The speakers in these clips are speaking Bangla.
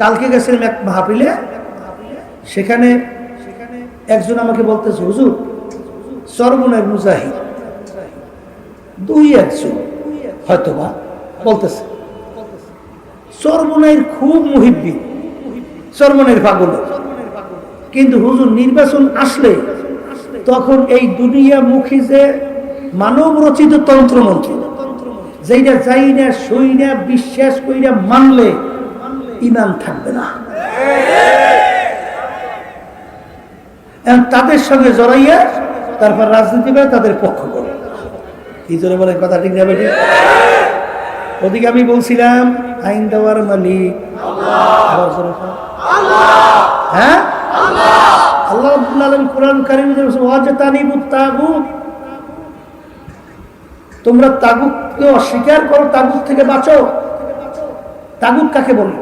কালকে গেছিলাম এক মাহফিলে, সেখানে একজন আমাকে বলতেছে, হুজুর, সর্বনয় মুজাহিদ। দুই একজন হয়তোবা বলতেছে সর্বনয়ের খুব মুহিব্বি সর্বনয়ের পাগল। কিন্তু হুজুর, নির্বাচন আসলে তখন এই দুনিয়া মুখী যে মানব রচিত তন্ত্রমন্ত্র যেটা যাই না সই না, বিশ্বাস কইরা মানলে ইমান থাকবে না। তাদের সঙ্গে জড়াইয়া তারপর রাজনীতি করে তাদের পক্ষ করে। কি জোরে বলে কথা ঠিক যাবে ঠিক? ওদিকে আমি বলছিলাম, আইন দেওয়ার মালিক। হ্যাঁ? আল্লাহ আলামিন কোরআন কারীমে তোমরা তাগুতকে অস্বীকার করো, তাগুত থেকে বাঁচো। তাগুত কাকে বলে?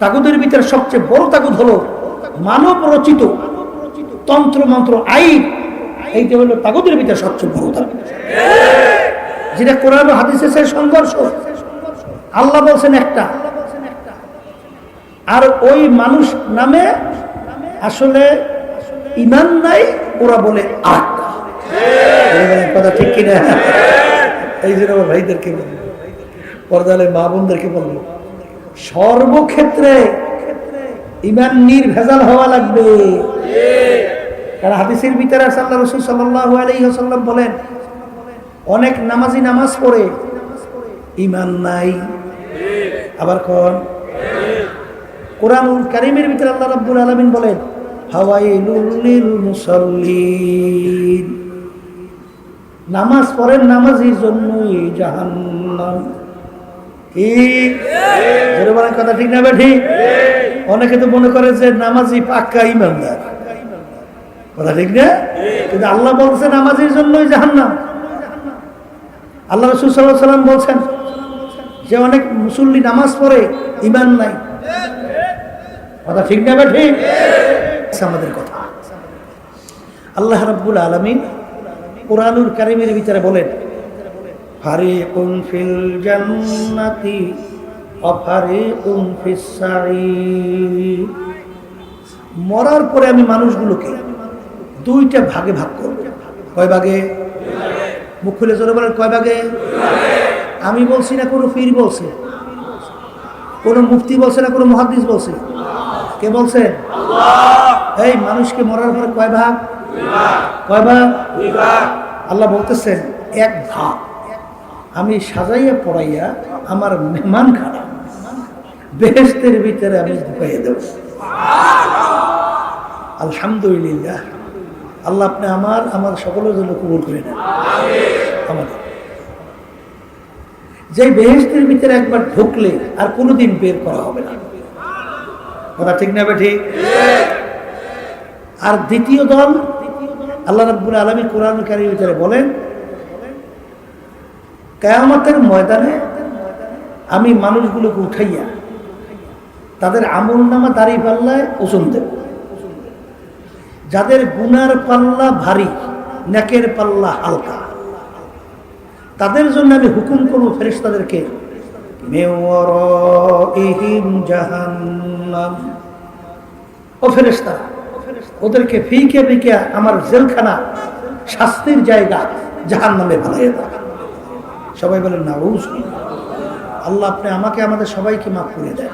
তাগুতের ভিতরে সবচেয়ে বড় তাগুত হলো মানব রচিত তন্ত্র মন্ত্র আইন। এইটা হলো তাগুতের ভিতরে সবচেয়ে বড় তাগুত যেটা কোরআন হাদিসের সাথে সংঘর্ষ। আল্লাহ বলছেন একটা। আর ওই মানুষ নামে আসলে ইমান নাই ওরা বলে বলেন, কথা ঠিক কিনা? এই জন্য আমার ভাইদেরকে বলব। পর্দালে মা বোনদেরকে বলব। সর্বক্ষেত্রে ইমান নির্ভেজাল হওয়া লাগবে। হাদিসের ভিতরে সাল্লাহ রসুল সাল্লাহ বলেন, অনেক নামাজি নামাজ পড়ে ইমান নাই। আবার কোন? কোরআনুল কারিমের ভিতরে আল্লাহ রাব্বুল আলামিন বলেন নামাজ পড়েন নামাজির জন্যই জাহান্নাম। কথা ঠিক না ঠিক অনেকে তো মনে করে যে নামাজি পাক্কা ইমানদার। কথা ঠিক না? কিন্তু আল্লাহ বলছে নামাজির জন্যই জাহান্নাম। আল্লাহ রসুল সাল্লাম বলছেন যে অনেক মুসল্লি নামাজ পড়ে ইমান নাই। কথা ঠিক না ঠিক আমাদের কথা। আল্লাহ রাব্বুল আলামিন কোরআনুল কারিমের ভিতরে বলেন ফারিকুন ফিল জান্নাতি ওয়া ফারিকুন ফিস সাঈর মরার পরে আমি মানুষগুলোকে দুইটা ভাগে ভাগ করব। কয় ভাগে? মুখ খুলে জোরে বলেন, কয় ভাগে? আমি বলছি না কোনো পীর বলছে? কোনো মুফতি বলছে না কোনো মহাদিস বলছে? কে বলছে? এই মানুষকে মরার পরে কয় ভাগ? কয় ভাগ? আল্লাহ বলতেছেন, এক ভাগ। আমি সাজাইয়া পড়াইয়া আমার মেহমান খানা বেহেস্তের ভিতরে আমি ঢুকাইয়া দেব। আলহামদুলিল্লাহ। আল্লাহ আপনি আমার আমার সকলের জন্য কবুল করে নেন। আমাদের। যে বেহেস্তের ভিতরে একবার ঢুকলে আর কোনোদিন বের করা হবে না। কথা ঠিক না ঠিক আর দ্বিতীয় দল, আল্লাহ রাব্বুল আলমী কোরআন কারির ভিতরে বলেন কেয়ামতের ময়দানে আমি মানুষগুলোকে উঠাইয়া তাদের আমল নামা দাড়ি পাল্লায় ওজন দেব। যাদের গুনার পাল্লা ভারী, নেকের পাল্লা হালকা। তাদের জন্য আমি হুকুম করব ফেরেশতাদেরকে ও ফেরেশতা, ওদেরকে ফিকে ফিকে আমার জেলখানা শাস্তির জায়গা জাহান নামে দাও। সবাই বলেন না আল্লাহ আপনি আমাকে আমাদের সবাইকে মাফ করে দেয়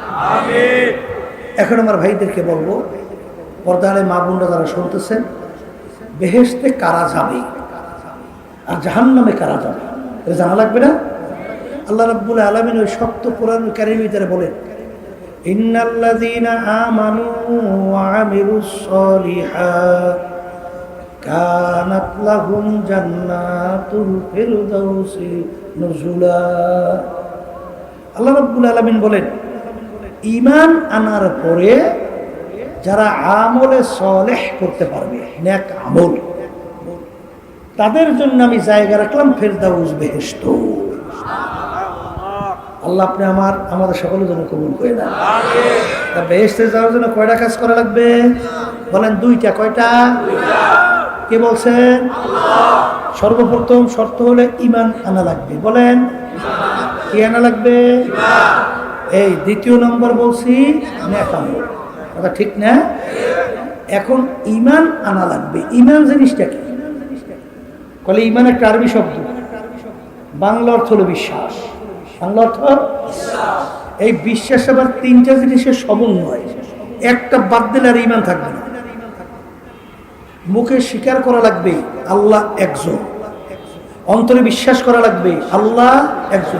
এখন আমার ভাইদেরকে বলব পর্দারে মা বোনরা যারা শুনতেছেন বেহেস্তে কারা যাবে? আর জাহান নামে কারা যাবে? এটা জানা লাগবে না? আল্লাহ রাব্বুল আলমিন ওই শক্ত কোরআন কারির ভিতরে বলেন ইন্নাল্লাযীনা আমানু ওয়া আমিলুস সলিহাত। কানাত লাহুম জান্নাতুল ফিরদাউসি নুজুলা। আল্লাহ রাব্বুল আলামিন বলেন, ঈমান আনার পরে যারা আমলে সলেহ করতে পারবে, নেক আমল, তাদের জন্য আমি জায়গা রাখলাম ফেরদাউস বেহেশত। আল্লাহ আপনি আমার, আমাদের সকলের জন্য কবুল করে দেন তা বেহেশতে যাওয়ার জন্য কয়টা কাজ করা লাগবে? বলেন দুইটা, কয়টা? কে বলছেন সর্বপ্রথম শর্ত হলে ইমান আনা লাগবে। বলেন, কি আনা লাগবে? এই দ্বিতীয় নম্বর বলছি কথা ঠিক না? এখন ইমান আনা লাগবে। ইমান জিনিসটা কি? বলে ইমান একটা আরবি শব্দ। বাংলা অর্থ হলো বিশ্বাস। বাংলা অর্থ এই বিশ্বাস আবার তিনটা জিনিসের সমন্বয়। একটা বাদ দিলে আর ইমান থাকবে না। মুখে স্বীকার করা লাগবে আল্লাহ একজন। অন্তরে বিশ্বাস করা লাগবে আল্লাহ একজন।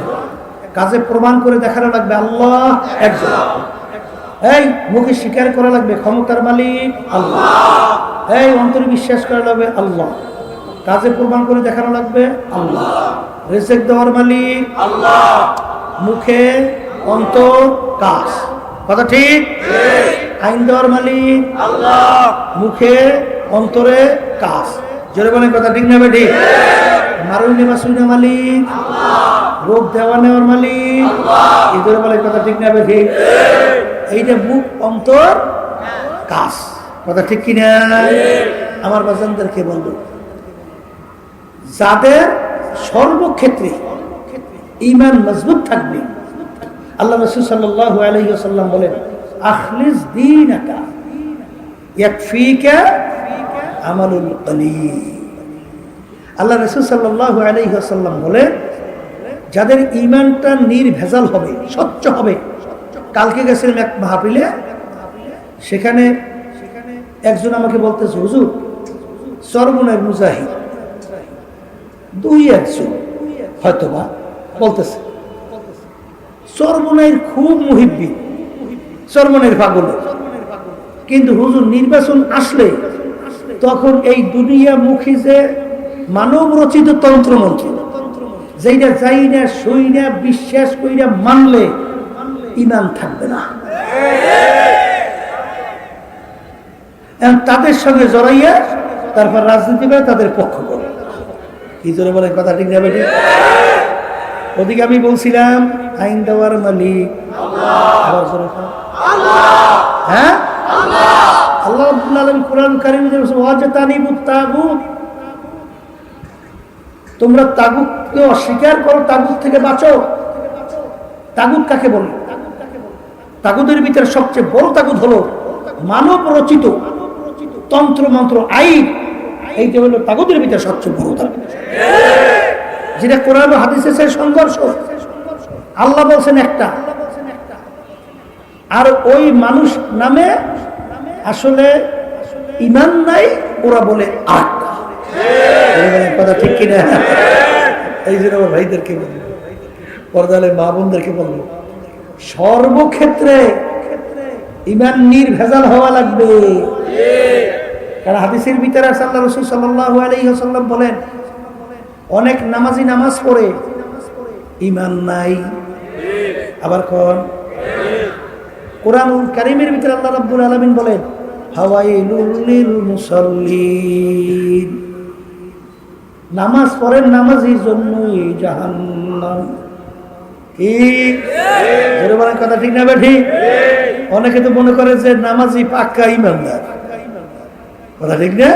কাজে প্রমাণ করে দেখানো লাগবে আল্লাহ একজন। এই মুখে স্বীকার করা লাগবে ক্ষমতার মালিক আল্লাহ। এই অন্তরে বিশ্বাস করা লাগবে আল্লাহ। কাজে প্রমাণ করে দেখানো লাগবে আল্লাহ। রেজেক দেওয়ার মালিক আল্লাহ। মুখে অন্তর কাজ। কথা ঠিক? আইন দেওয়ার মালিক আল্লাহ। মুখে অন্তরে কাজ জোরে বলেন কথা ঠিক না ঠিক মারুনি মাসুনি মালিক। রোগ দেওয়া নেওয়ার মালিক। এই জোরে বলেন কথা ঠিক না ঠিক এইটা মুখ অন্তর কাজ কথা ঠিক কিনা আমার বাজানদেরকে বলব যাদের সর্বক্ষেত্রে ইমান মজবুত থাকবে। আল্লাহ রসুল সাল্লাহ আলহিসাল্লাম বলেন, আখলিস দিন আকা ইয়াকফিকা আমালুল কলিল আল্লাহ রসুল সাল্লাহ আলহিহাসাল্লাম বলেন, যাদের ইমানটা নির্ভেজাল হবে, স্বচ্ছ হবে, কালকে গেছিলাম এক মাহাপিলে সেখানে একজন আমাকে বলতেছে, হুজুর চরমনের মুজাহিদ, দুই একজন হয়তোবা বলতেছে চরমনের খুব মুহিব্বি চরমনের পাগল। কিন্তু হুজুর, নির্বাচন আসলে তখন এই দুনিয়ামুখী যে মানব রচিত তন্ত্রমন্ত্র যেটা যাই না সই না বিশ্বাস কইরা মানলে ইমান থাকবে না। তাদের সঙ্গে জড়াইয়া তারপর রাজনীতি করে তাদের পক্ষ করে। কি জোরে বলে কথা ঠিক যাবে ওদিকে আমি বলছিলাম, আইন দেওয়ার মালিক। হ্যাঁ? আল্লাহ রাব্বুল আলামিন কোরআন কারীমে তাগুত। তোমরা তাগুতকে অস্বীকার করো, তাগুত থেকে বাঁচো। তাগুত কাকে বলে? তাগুদের ভিতরে সবচেয়ে বড় তাগুত হলো মানব রচিত তন্ত্র মন্ত্র আইন। এইটা হলো তাগুদের ভিতরে সবচেয়ে বড় তাগুত। যেটা কোরআন হাদিসের সংঘর্ষ। আল্লাহ বলছেন একটা। আর ওই মানুষ নামে আসলে ইমান নাই, ওরা বলে কথা ঠিক কিনা? এই জন্য আমার ভাইদেরকে বলব পর্দালে মা বোনদেরকে বলব সর্বক্ষেত্রে ইমান নির্ভেজাল হওয়া লাগবে। কারণ হাদিসের ভিতরে সাল্লাহ রসুল সাল্লাহ আলাইসাল্লাম বলেন, অনেক নামাজি নামাজ পড়ে, ইমান নাই। আবার কন? কোরআন কারিমের ভিতরে আল্লাহ রাব্বুল আলামিন বলেন, হাওয়াইলুল লিল মুসাল্লিন। নামাজ পড়েন নামাজির জন্যই জাহান্নাম। কি? জোরে বলেন কথা ঠিক না ঠিক? অনেকে তো মনে করে যে নামাজি পাক্কা ইমানদার। কথা ঠিক না?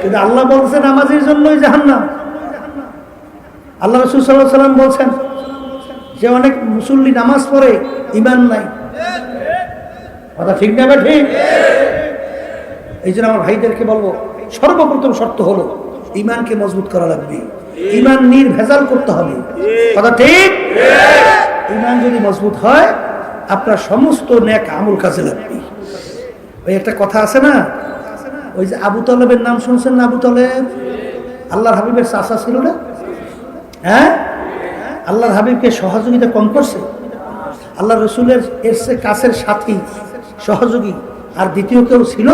কিন্তু আল্লাহ বলছে নামাজির জন্যই জাহান্নাম। আল্লাহ রসুল সাল্লাহ সাল্লাম বলছেন যে অনেক মুসল্লি নামাজ পড়ে, ইমান নাই। কথা ঠিক না ঠিক? এই জন্য আমার ভাইদেরকে বলব, সর্বপ্রথম শর্ত হলো ইমানকে মজবুত করা লাগবে। ইমান নির্ভেজাল করতে হবে। কথা ঠিক? ইমান যদি মজবুত হয়, আপনার সমস্ত ন্যাক আমল কাজে লাগবে। ওই একটা কথা আছে না? ওই যে আবু তলেবের নাম শুনছেন না আবু তলেব? আল্লাহর হাবিবের চাষা ছিল না? হ্যাঁ? আল্লাহর হাবিবকে সহযোগিতা কম করছে? আল্লাহ রসুলের এর কাছের সাথী সহযোগী। আর দ্বিতীয় কেউ ছিল?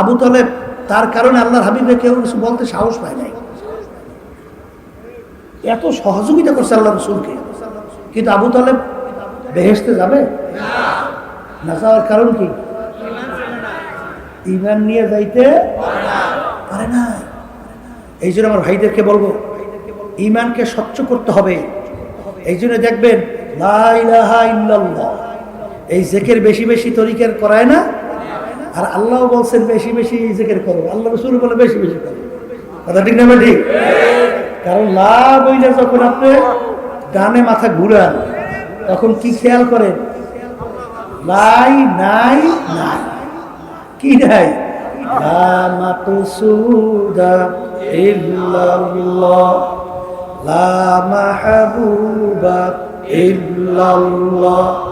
আবু তলেব, তার কারণে আল্লাহর হাবিবে কেউ কিছু বলতে সাহস পায় নাই। এত সহযোগিতা করছে আল্লাহ রসুলকে। কিন্তু আবু তালেব বেহেসতে যাবে? না যাওয়ার কারণ কি? ইমান নিয়ে যাইতে পারে না। এই জন্য আমার ভাইদেরকে বলব ইমানকে স্বচ্ছ করতে হবে। এই জন্য দেখবেন, লা ইলাহা ইল্লাল্লাহ। এই জেকের বেশি বেশি তরিকের করায় না? আর আল্লাহ বলছেন বেশি বেশি জেকের করো। আল্লাহ রসুল বলে বেশি বেশি করো। কথা ঠিক না ঠিক কারণ লাভ হইলে যখন আপনি ডানে মাথা ঘুরান, তখন কি খেয়াল করেন? নাই নাই নাই। কি নাই? লা মাকসুদা ইল্লাল্লাহ।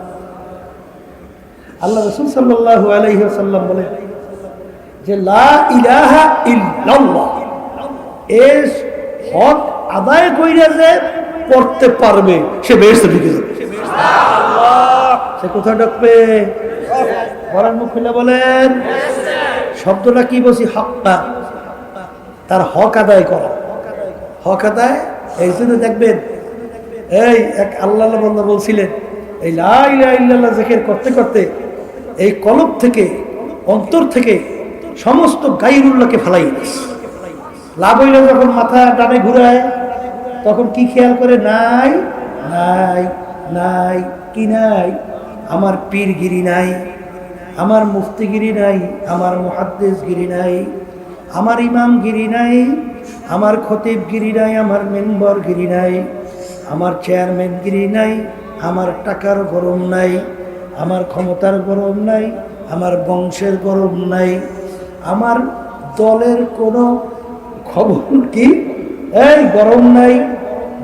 আল্লাহ রাসূল সাল্লাল্লাহু আলাইহি বলে যে লা ইলাহা ইল্লাল্লাহ। এর হক আদায় কইরা যে করতে পারবে সে বেহেশতে ঢুকে যাবে। সে কোথায় ঢুকবে? বলার মুখ খুলে বলেন। শব্দটা কি বলছি? হকটা তার হক আদায় করা। হক আদায়? এই জন্য দেখবেন এই এক আল্লাহ বন্ধা বলছিলেন এই লাইল্লাহ জেকের করতে করতে এই কলব থেকে, অন্তর থেকে সমস্ত গাইরুল্লাহকে ফেলাই লাভ হইলে যখন মাথা ডানে ঘুরায়, তখন কি খেয়াল করে? নাই নাই নাই, কি নাই? আমার পীরগিরি নাই, আমার মুফতিগিরি নাই, আমার মুহাদ্দেশগিরি নাই, আমার ইমামগিরি নাই, আমার খতিবগিরি নাই, আমার মেম্বরগিরি নাই, আমার চেয়ারম্যানগিরি নাই, আমার টাকার গরম নাই আমার ক্ষমতার গরম নাই, আমার বংশের গরম নাই। আমার দলের কোনো খবর কি? এই গরম নাই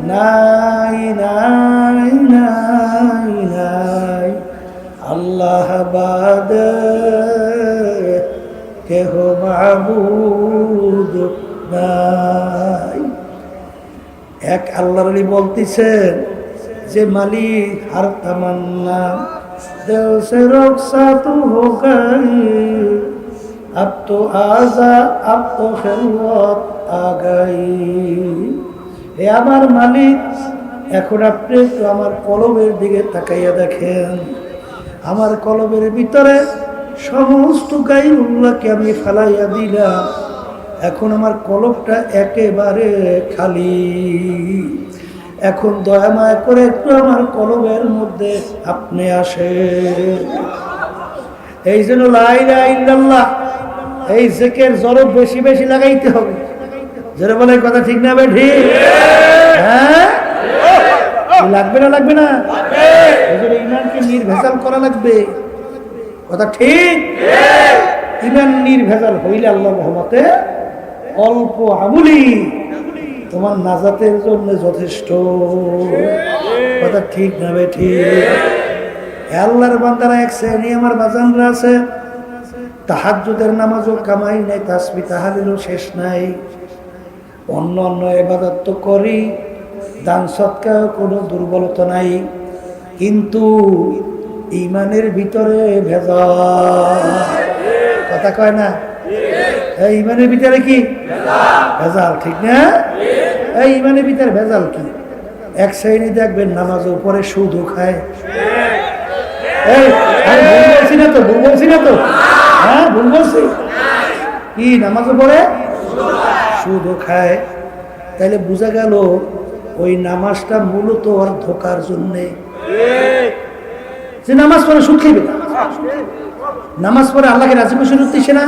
নাই নাই নাই নাই। আল্লাহ বাদ কেহ মাবুদ নাই। এক আল্লাহর আলী বলতেছেন যে, মালিক হার তামান্না দিল সে রক্সা তু হো গই अब तो आजा अब तो খেলবত আগাই হে আমার মালিক এখন আপনি একটু আমার কলমের দিকে তাকাইয়া দেখেন আমার কলমের ভিতরে সমস্ত গাই উল্লাহকে আমি ফেলাইয়া দিলাম এখন আমার কলমটা একেবারে খালি এখন দয়াময় করে একটু আমার কলমের মধ্যে আপনি আসেন। এই জন্য লাইলা ইল্লাল্লাহ, এই জেকের জরব বেশি বেশি লাগাইতে হবে। যারা বলে কথা ঠিক না ঠিক। হ্যাঁ? লাগবে না লাগবে না? ইমানকে নির্ভেজাল করা লাগবে। কথা ঠিক? ইমান নির্ভেজাল হইলে আল্লাহ রহমতে অল্প আমুলি তোমার নাজাতের জন্য যথেষ্ট। কথা ঠিক না বে ঠিক। আল্লাহর বান্দারা এক শ্রেণি আমার বাজানরা আছে। তাহাজুদের নামাজও কামাই নাই, তাসবি তাহারেরও শেষ নাই। অন্য অন্য এবাদত তো করি, দান সৎকার কোনো দুর্বলতা নাই। কিন্তু ইমানের ভিতরে ভেজাল। কথা কয় না? ইমানের ভিতরে কি? ভেজাল, ঠিক না? এই ইমানের ভিতরে ভেজাল কি? এক শ্রেণি দেখবেন নামাজের উপরে সুদও খায়। বলছি না তো, ভুল বলছি না তো? হ্যাঁ ভুল বলছি। কি, নামাজও পড়ে? সুদও খায়। তাইলে বোঝা গেল ওই নামাজটা মূলত ওর ধোকার জন্যে। যে নামাজ পড়ে সুদ খাইবে। না। নামাজ পড়ে আল্লাহকে রাজি খুশি উঠতেছে না?